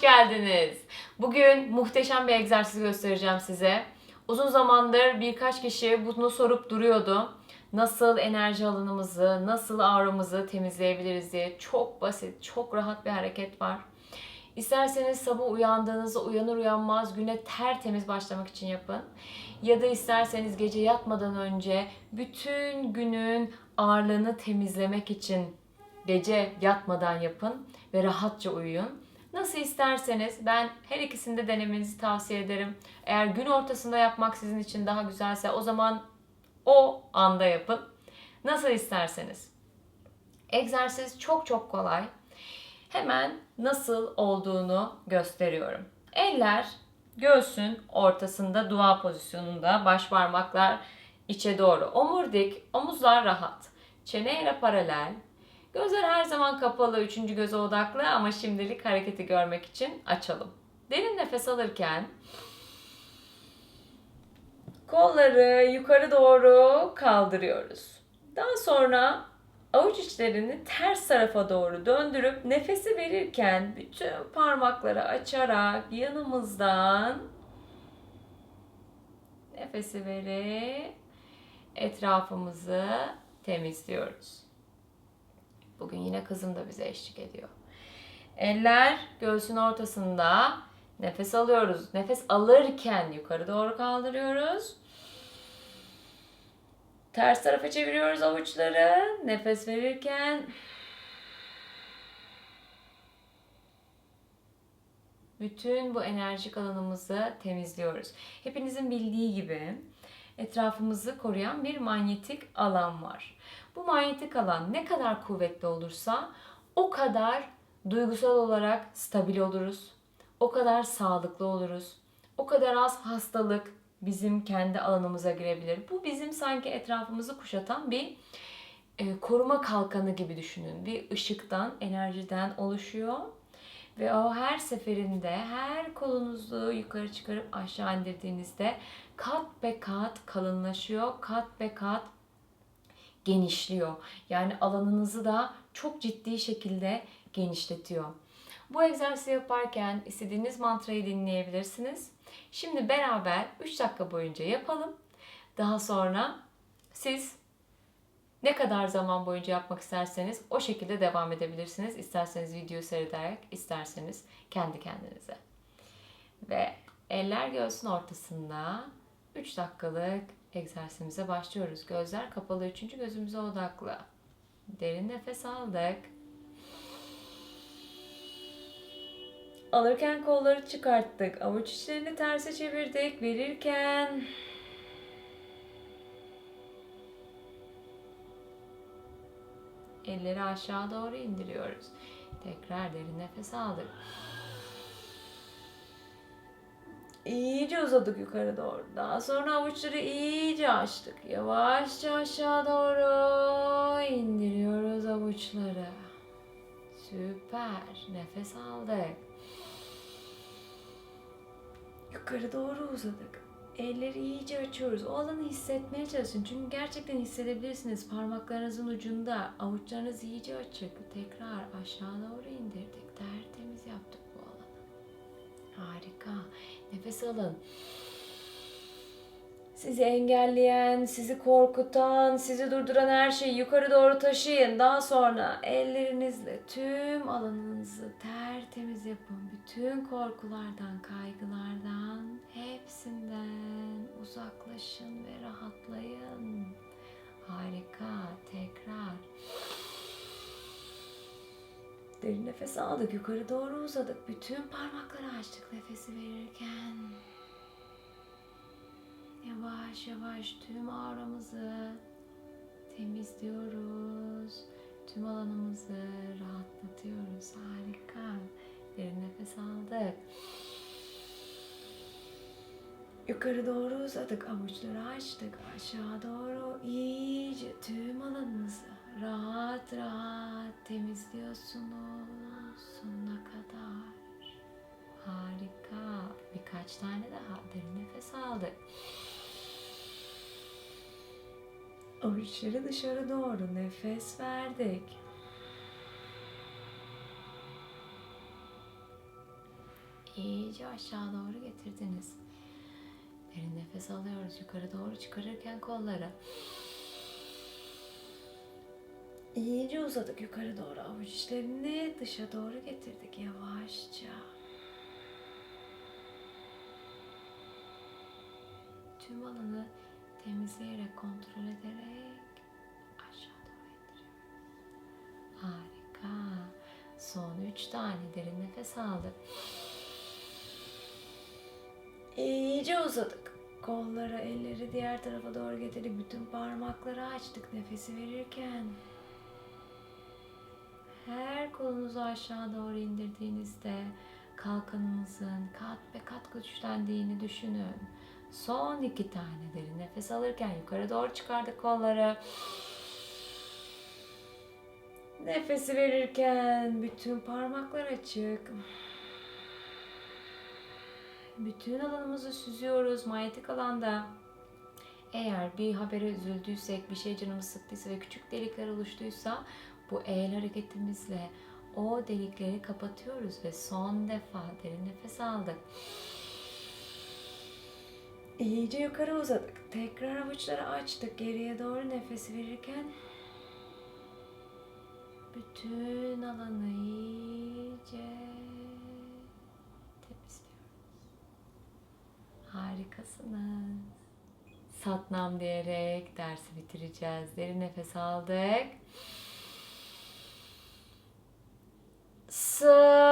hoş geldiniz. Bugün muhteşem bir egzersiz göstereceğim size. Uzun zamandır birkaç kişi bunu sorup duruyordu. Nasıl enerji alanımızı, nasıl auramızı temizleyebiliriz diye. Çok basit, çok rahat bir hareket var. İsterseniz sabah uyandığınızda uyanır uyanmaz güne tertemiz başlamak için yapın. Ya da isterseniz gece yatmadan önce bütün günün ağırlığını temizlemek için gece yatmadan yapın ve rahatça uyuyun. Nasıl isterseniz ben her ikisini de denemenizi tavsiye ederim. Eğer gün ortasında yapmak sizin için daha güzelse o zaman o anda yapın. Nasıl isterseniz. Egzersiz çok çok kolay. Hemen nasıl olduğunu gösteriyorum. Eller göğsün ortasında dua pozisyonunda, baş parmaklar içe doğru. Omurdik, omuzlar rahat. Çeneyle paralel. Gözler her zaman kapalı, üçüncü göze odaklı ama şimdilik hareketi görmek için açalım. Derin nefes alırken kolları yukarı doğru kaldırıyoruz. Daha sonra avuç içlerini ters tarafa doğru döndürüp nefesi verirken bütün parmakları açarak yanımızdan nefesi verip etrafımızı temizliyoruz. Bugün yine kızım da bize eşlik ediyor. Eller göğsün ortasında. Nefes alıyoruz. Nefes alırken yukarı doğru kaldırıyoruz. Ters tarafa çeviriyoruz avuçları. Nefes verirken bütün bu enerjik alanımızı temizliyoruz. Hepinizin bildiği gibi etrafımızı koruyan bir manyetik alan var. Bu manyetik alan ne kadar kuvvetli olursa o kadar duygusal olarak stabil oluruz. O kadar sağlıklı oluruz. O kadar az hastalık bizim kendi alanımıza girebilir. Bu bizim sanki etrafımızı kuşatan bir e, koruma kalkanı gibi düşünün. Bir ışıktan, enerjiden oluşuyor. Ve o her seferinde her kolunuzu yukarı çıkarıp aşağı indirdiğinizde kat be kat kalınlaşıyor, kat be kat genişliyor. Yani alanınızı da çok ciddi şekilde genişletiyor. Bu egzersizi yaparken istediğiniz mantrayı dinleyebilirsiniz. Şimdi beraber 3 dakika boyunca yapalım. Daha sonra siz ne kadar zaman boyunca yapmak isterseniz o şekilde devam edebilirsiniz. İsterseniz video seyrederek, isterseniz kendi kendinize. Ve eller göğsün ortasında 3 dakikalık egzersizimize başlıyoruz. Gözler kapalı, üçüncü gözümüze odaklı. Derin nefes aldık. Alırken kolları çıkarttık. Avuç içlerini terse çevirdik. Verirken elleri aşağı doğru indiriyoruz. Tekrar derin nefes aldık. İyice uzadık yukarı doğru. Daha sonra avuçları iyice açtık. Yavaşça aşağı doğru indiriyoruz avuçları. Süper. Nefes aldık. Yukarı doğru uzadık. Elleri iyice açıyoruz. O alanı hissetmeye çalışın. Çünkü gerçekten hissedebilirsiniz. Parmaklarınızın ucunda. Avuçlarınız iyice açık. Tekrar aşağı doğru indirdik. Tertemiz yaptık bu alanı. Harika. Nefes alın. Sizi engelleyen, sizi korkutan, sizi durduran her şeyi yukarı doğru taşıyın. Daha sonra ellerinizle tüm alanınızı tertemiz yapın. Bütün korkulardan, kaygılardan, hepsinden uzaklaşın ve rahatlayın. Harika. Tekrar. Derin nefes aldık. Yukarı doğru uzadık. Bütün parmakları açtık nefesi verirken. Yavaş yavaş tüm auramızı temizliyoruz. Tüm alanımızı rahatlatıyoruz. Harika. Derin nefes aldık. Yukarı doğru uzadık. Avuçları açtık. Aşağı doğru iyice tüm alanınızı rahat rahat temizliyorsunuz sonuna kadar. Harika. Birkaç tane daha derin nefes aldık. Avuçları dışarı doğru nefes verdik. iyice aşağı doğru getirdiniz. Derin nefes alıyoruz. Yukarı doğru çıkarırken kolları. İyice uzadık yukarı doğru. Avuç içlerini dışa doğru getirdik yavaşça. Tüm alanı temizleyerek, kontrol ederek aşağı doğru indiriyoruz. Harika. Son üç tane derin nefes aldık. İyice uzadık. Kolları, elleri diğer tarafa doğru getirdik. Bütün parmakları açtık nefesi verirken. Her kolunuzu aşağı doğru indirdiğinizde kalkanınızın kat ve kat güçlendiğini düşünün. Son iki tane derin nefes alırken yukarı doğru çıkardık kolları. Nefesi verirken bütün parmaklar açık. Bütün alanımızı süzüyoruz manyetik alanda. Eğer bir habere üzüldüysek, bir şey canımız sıktıysa ve küçük delikler oluştuysa bu el hareketimizle o delikleri kapatıyoruz ve son defa derin nefes aldık. İyice yukarı uzadık. Tekrar avuçları açtık. Geriye doğru nefes verirken bütün alanı iyice temizliyoruz. Harikasınız. Satnam diyerek dersi bitireceğiz. Derin nefes aldık. Sa